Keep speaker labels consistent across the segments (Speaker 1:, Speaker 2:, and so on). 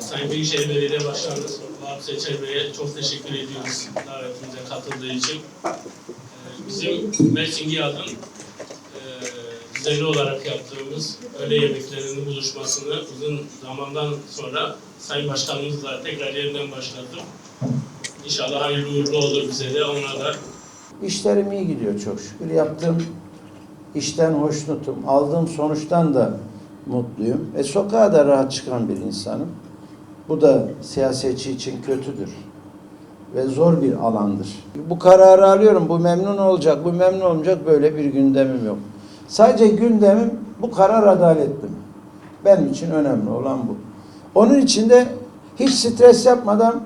Speaker 1: Sayın Büyükşehir Belediye Başkanımız Vahap Seçer Bey'e çok teşekkür ediyoruz davetimize katıldığı için. Ee, Bizim Mersin Giyad'ın düzenli olarak yaptığımız öğle yemeklerinin buluşmasını uzun zamandan sonra Sayın Başkanımızla tekrar yeniden başlattım. İnşallah hayırlı uğurlu olur bize de ona da
Speaker 2: İşlerim iyi gidiyor çok şükür. Yaptığım işten hoşnutum. Aldığım sonuçtan da mutluyum. E sokağa da rahat çıkan bir insanım. Bu da siyasetçi için kötüdür. Ve zor bir alandır. Bu kararı alıyorum. Bu memnun olacak, bu memnun olmayacak böyle bir gündemim yok. Sadece gündemim bu karar adaletli mi? Benim için önemli olan bu. Onun için de hiç stres yapmadan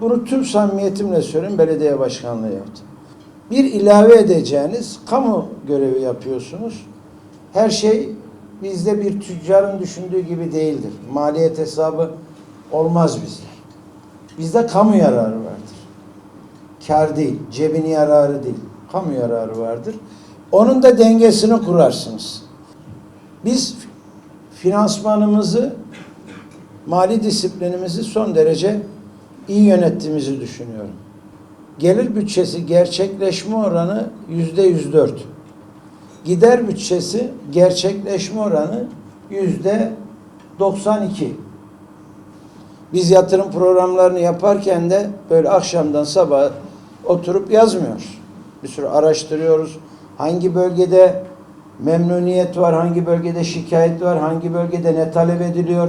Speaker 2: bunu tüm samimiyetimle söyleyeyim belediye başkanlığı yaptım. Bir ilave edeceğiniz kamu görevi yapıyorsunuz. Her şey bizde bir tüccarın düşündüğü gibi değildir. Maliyet hesabı olmaz bizde. Bizde kamu yararı vardır. Kar değil, cebini yararı değil. Kamu yararı vardır. Onun da dengesini kurarsınız. Biz finansmanımızı, mali disiplinimizi son derece iyi yönettiğimizi düşünüyorum. Gelir bütçesi gerçekleşme oranı yüzde yüz dört. Gider bütçesi gerçekleşme oranı yüzde 92. Biz yatırım programlarını yaparken de böyle akşamdan sabah oturup yazmıyoruz. Bir sürü araştırıyoruz. Hangi bölgede memnuniyet var, hangi bölgede şikayet var, hangi bölgede ne talep ediliyor.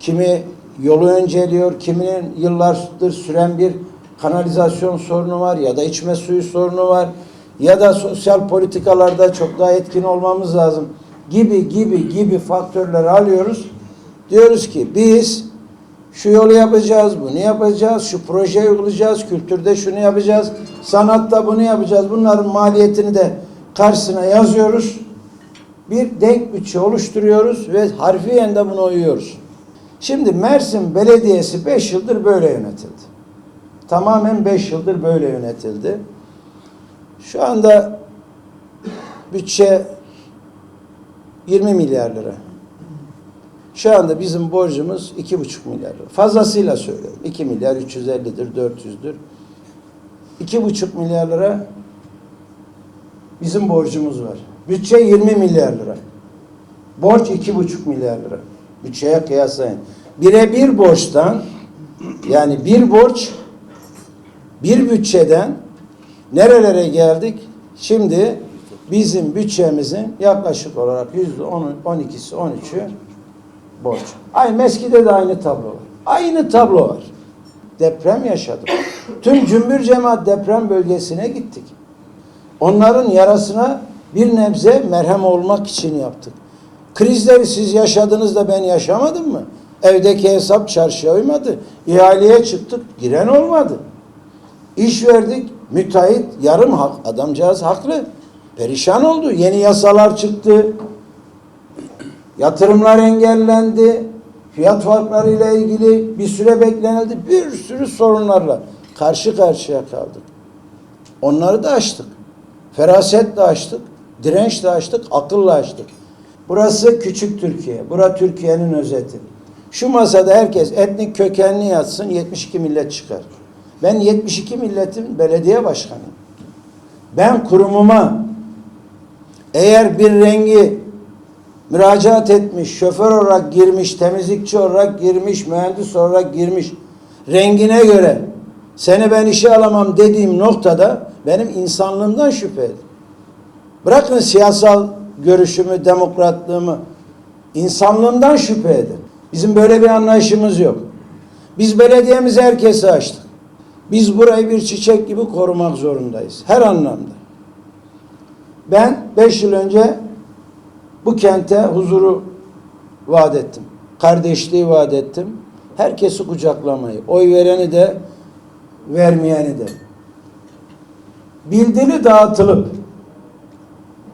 Speaker 2: Kimi yolu önceliyor, kiminin yıllardır süren bir kanalizasyon sorunu var ya da içme suyu sorunu var ya da sosyal politikalarda çok daha etkin olmamız lazım gibi gibi gibi faktörleri alıyoruz. Diyoruz ki biz şu yolu yapacağız, bunu yapacağız, şu projeyi uygulayacağız, kültürde şunu yapacağız, sanatta bunu yapacağız. Bunların maliyetini de karşısına yazıyoruz. Bir denk bütçe oluşturuyoruz ve harfiyen de buna uyuyoruz. Şimdi Mersin Belediyesi 5 yıldır böyle yönetildi. Tamamen 5 yıldır böyle yönetildi. Şu anda bütçe 20 milyar lira. Şu anda bizim borcumuz 2,5 milyar. Fazlasıyla söylüyorum. 2 milyar 350'dir, 400'dür. 2,5 milyar lira bizim borcumuz var. Bütçe 20 milyar lira. Borç 2,5 milyar lira. Bütçeye kıyaslayın. Birebir borçtan yani bir borç bir bütçeden nerelere geldik? Şimdi bizim bütçemizin yaklaşık olarak yüzde on, 12'si 13'ü borç. Aynı Meski'de de aynı tablo var. Aynı tablo var. Deprem yaşadık. Tüm cümbür cemaat deprem bölgesine gittik. Onların yarasına bir nebze merhem olmak için yaptık. Krizleri siz yaşadınız da ben yaşamadım mı? Evdeki hesap çarşıya uymadı. İhaleye çıktık, giren olmadı. İş verdik, müteahhit yarım hak, adamcağız haklı. Perişan oldu. Yeni yasalar çıktı. Yatırımlar engellendi. Fiyat farkları ile ilgili bir süre beklenildi. Bir sürü sorunlarla karşı karşıya kaldık. Onları da aştık. Feraset de aştık. Direnç de aştık. Akılla aştık. Burası küçük Türkiye. Bura Türkiye'nin özeti. Şu masada herkes etnik kökenli yatsın 72 millet çıkar. Ben 72 milletin belediye başkanıyım. Ben kurumuma eğer bir rengi müracaat etmiş, şoför olarak girmiş, temizlikçi olarak girmiş, mühendis olarak girmiş, rengine göre seni ben işe alamam dediğim noktada benim insanlığımdan şüphe edin. Bırakın siyasal görüşümü, demokratlığımı, insanlığımdan şüphe edin. Bizim böyle bir anlayışımız yok. Biz belediyemizi herkese açtık. Biz burayı bir çiçek gibi korumak zorundayız. Her anlamda. Ben beş yıl önce bu kente huzuru vaat ettim. Kardeşliği vaat ettim. Herkesi kucaklamayı. Oy vereni de vermeyeni de. Bildiri dağıtılıp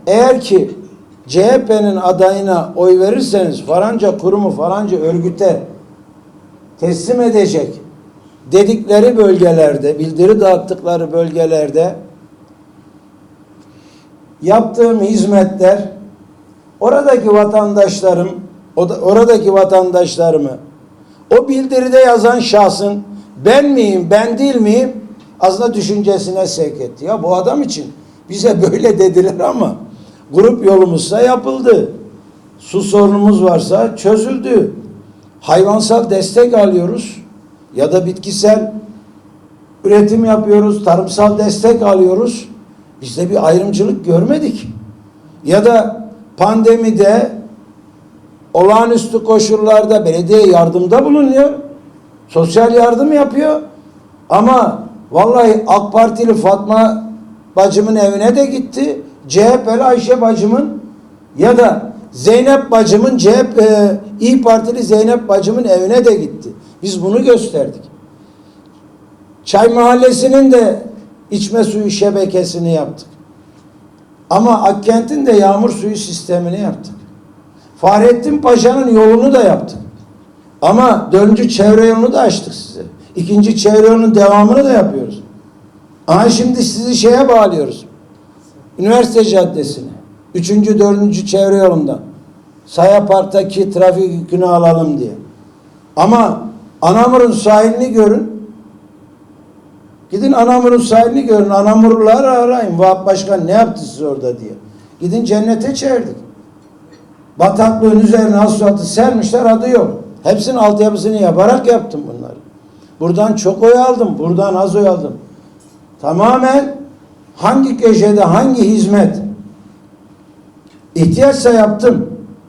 Speaker 2: eğer ki CHP'nin adayına oy verirseniz faranca kurumu faranca örgüte teslim edecek dedikleri bölgelerde, bildiri dağıttıkları bölgelerde yaptığım hizmetler oradaki vatandaşlarım, oradaki vatandaşlarımı o bildiride yazan şahsın ben miyim, ben değil miyim aslında düşüncesine sevk etti. Ya bu adam için bize böyle dediler ama grup yolumuzsa yapıldı. Su sorunumuz varsa çözüldü. Hayvansal destek alıyoruz ya da bitkisel üretim yapıyoruz, tarımsal destek alıyoruz. Biz de bir ayrımcılık görmedik. Ya da pandemide olağanüstü koşullarda belediye yardımda bulunuyor. Sosyal yardım yapıyor. Ama vallahi AK Partili Fatma bacımın evine de gitti. CHP'li Ayşe bacımın ya da Zeynep bacımın CHP e, İyi Partili Zeynep bacımın evine de gitti. Biz bunu gösterdik. Çay Mahallesi'nin de içme suyu şebekesini yaptık. Ama Akkent'in de yağmur suyu sistemini yaptık. Fahrettin Paşa'nın yolunu da yaptık. Ama dördüncü çevre yolunu da açtık size. İkinci çevre yolunun devamını da yapıyoruz. Aha şimdi sizi şeye bağlıyoruz. Üniversite Caddesi'ne. Üçüncü, dördüncü çevre yolundan. Saya Park'taki trafik yükünü alalım diye. Ama Anamur'un sahilini görün. Gidin Anamur'un sahilini görün. Anamurluları arayın. Vahap Başkan ne yaptı siz orada diye. Gidin cennete çevirdik. Bataklığın üzerine asfaltı sermişler adı yok. Hepsinin altyapısını yaparak yaptım bunları. Buradan çok oy aldım. Buradan az oy aldım. Tamamen hangi köşede hangi hizmet ihtiyaçsa yaptım.